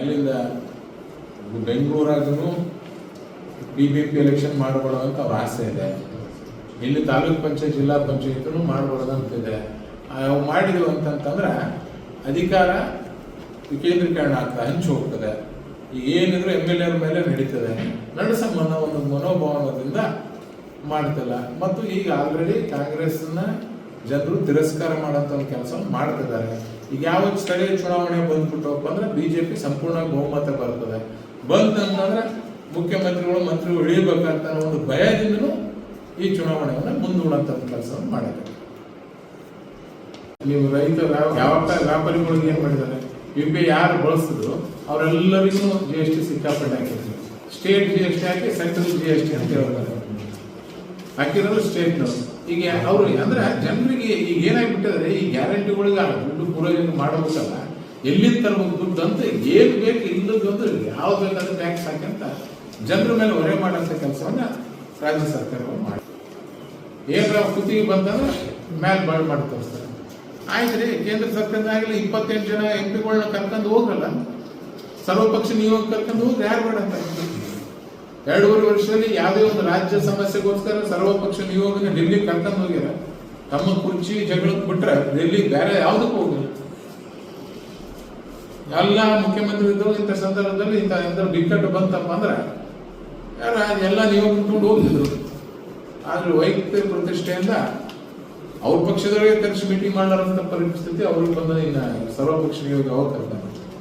ಅಲ್ಲಿಂದ ಬೆಂಗಳೂರಾಗೂ B B P election ಮಾಡ್ಬೋದಂತ ಅವ್ರ ಆಸೆ ಇದೆ. ಇಲ್ಲಿ ತಾಲೂಕ್ ಪಂಚಾಯತ್, ಜಿಲ್ಲಾ ಪಂಚಾಯತ್ನು ಮಾಡಬಾರ್ದಂತಿದೆ ಅವು ಮಾಡಿದ್ವು ಅಂತಂತಂದ್ರೆ ಅಧಿಕಾರ ವಿಕೇಂದ್ರೀಕರಣ ಆಗ್ತಾ ಹಂಚಿ ಹೋಗ್ತದೆ. ಈಗ ಏನಿದ್ರು ಎಂ ಎಲ್ ಎರ ಮೇಲೆ ನಡೀತದೆ. ನಡೆಸ ಮನೋ ಒಂದು ಮನೋಭಾವನದಿಂದ ಮಾಡ್ತಿಲ್ಲ. ಮತ್ತು ಈಗ ಆಲ್ರೆಡಿ ಕಾಂಗ್ರೆಸ್ನ ಜನರು ತಿರಸ್ಕಾರ ಮಾಡೋಂಥ ಒಂದು ಕೆಲಸ ಮಾಡ್ತಿದ್ದಾರೆ. ಈಗ ಯಾವ ಸ್ಥಳೀಯ ಚುನಾವಣೆ ಬಂದ್ಬಿಟ್ಟವಪ್ಪ ಅಂದ್ರೆ ಬಿಜೆಪಿ ಸಂಪೂರ್ಣ ಬಹುಮತ ಬರ್ತದೆ. ಬಂತಂತಂದ್ರೆ ಮುಖ್ಯಮಂತ್ರಿಗಳು, ಮಂತ್ರಿಗಳು ಇಳಿಬೇಕಂತ ಅನ್ನೋ ಒಂದು ಭಯದಿಂದಲೂ ಈ ಚುನಾವಣೆಯನ್ನು ಮುಂದೂಡಂತ ಕೆಲಸವನ್ನು ಮಾಡಿದ್ದಾರೆ. ನೀವು ರೈತ ಯಾವ ವ್ಯಾಪಾರ ವ್ಯಾಪಾರಿಗಳಿಗೆ ಏನ್ ಮಾಡಿದ್ದಾರೆ? ಯು ಪಿ ಯಾರು ಬಳಸಿದ್ರು ಅವರೆಲ್ಲರಿಗೂ ಜಿ ಎಸ್ ಟಿ ಸಿಕ್ಕಾಪಟ್ಟೆ ಹಾಕಿದ್ರು. ಸ್ಟೇಟ್ ಜಿ ಎಸ್ ಟಿ ಹಾಕಿ ಸೆಂಟ್ರಲ್ ಜಿ ಎಸ್ ಟಿ ಅಂತ ಹೇಳ್ತಾರೆ. ಹಾಕಿರೋದು ಸ್ಟೇಟ್ ಈಗ ಅವರು ಅಂದ್ರೆ ಜನರಿಗೆ ಈಗ ಏನಾಗ್ಬಿಟ್ಟಿದ್ರೆ ಈ ಗ್ಯಾರಂಟಿಗಳಿಗೆ ದುಡ್ಡು ಪೂರೈಕೆ ಮಾಡಬೇಕಲ್ಲ, ಎಲ್ಲಿಂದ ತರಬೇಕು ದುಡ್ಡು ಅಂತ ಏನು ಬೇಕು ಇಲ್ಲದ್ದು ಅಂದ್ರೆ ಯಾವ್ದು ಬೇಕಾದ್ರೆ ಟ್ಯಾಕ್ಸ್ ಹಾಕಂತ ಜನರ ಮೇಲೆ ಹೊರೆ ಮಾಡೋಂಥ ಕೆಲಸವನ್ನ ರಾಜ್ಯ ಸರ್ಕಾರಗಳು ಮಾಡಿ ಏನಾರ ಕುತ್ತಿಗೆ ಬಂತಂದ್ರೆ ಮ್ಯಾಲ್ ಬಾಳ್ ಮಾಡಿ ತೋರಿಸ್ತಾರೆ. ಆಯ್ತು ರೀ ಕೇಂದ್ರ ಸರ್ಕಾರದಾಗಲಿ ಇಪ್ಪತ್ತೆಂಟು ಜನ ಎಂ ಪಿಗಳನ್ನ ಕರ್ಕೊಂಡು ಹೋಗಲ್ಲ ಸರ್ವಪಕ್ಷ ನಿಯೋಗ ಕರ್ಕೊಂಡು ಹೋಗ್ರಿ ಯಾರು ಬೇಡ ಅಂತ ಎರಡೂವರೆ ವರ್ಷದಲ್ಲಿ ಯಾವುದೇ ಒಂದು ರಾಜ್ಯ ಸಮಸ್ಯೆಗೋಸ್ಕರ ಸರ್ವಪಕ್ಷ ನಿಯೋಗನ ಡೆಲ್ಲಿ ಕರ್ಕೊಂಡು ಹೋಗ್ಯಾರ ತಮ್ಮ ಕುರ್ಚಿ ಜಗಳಕ್ಕೆ ಬಿಟ್ರೆ ಡೆಲ್ಲಿ ಬೇರೆ ಯಾವುದಕ್ಕೂ ಹೋಗಿಲ್ಲ. ಎಲ್ಲ ಮುಖ್ಯಮಂತ್ರಿ ಇದ್ರು ಇಂಥ ಸಂದರ್ಭದಲ್ಲಿ ಇಂಥ ಬಿಕ್ಕಟ್ಟು ಬಂತಪ್ಪ ಅಂದ್ರೆ ಯಾರ ಎಲ್ಲ ನಿಯೋಗ ಇಟ್ಕೊಂಡು ಹೋಗ್ತಿದ್ರು ಆದ್ರೆ ವೈಯಕ್ತಿಕ ಪ್ರತಿಷ್ಠೆಯಿಂದ ಅವ್ರ ಪಕ್ಷದವರಿಗೆ ಕರೆಸಿ ಮೀಟಿಂಗ್ ಮಾಡಲಾರಂತ ಪರಿಸ್ಥಿತಿ ಅವ್ರಿಗೆ ಬಂದ ಇನ್ನ ಸರ್ವಪಕ್ಷ ನಿಯೋಗ ಅವಾಗ ಕರ್ತಾರೆ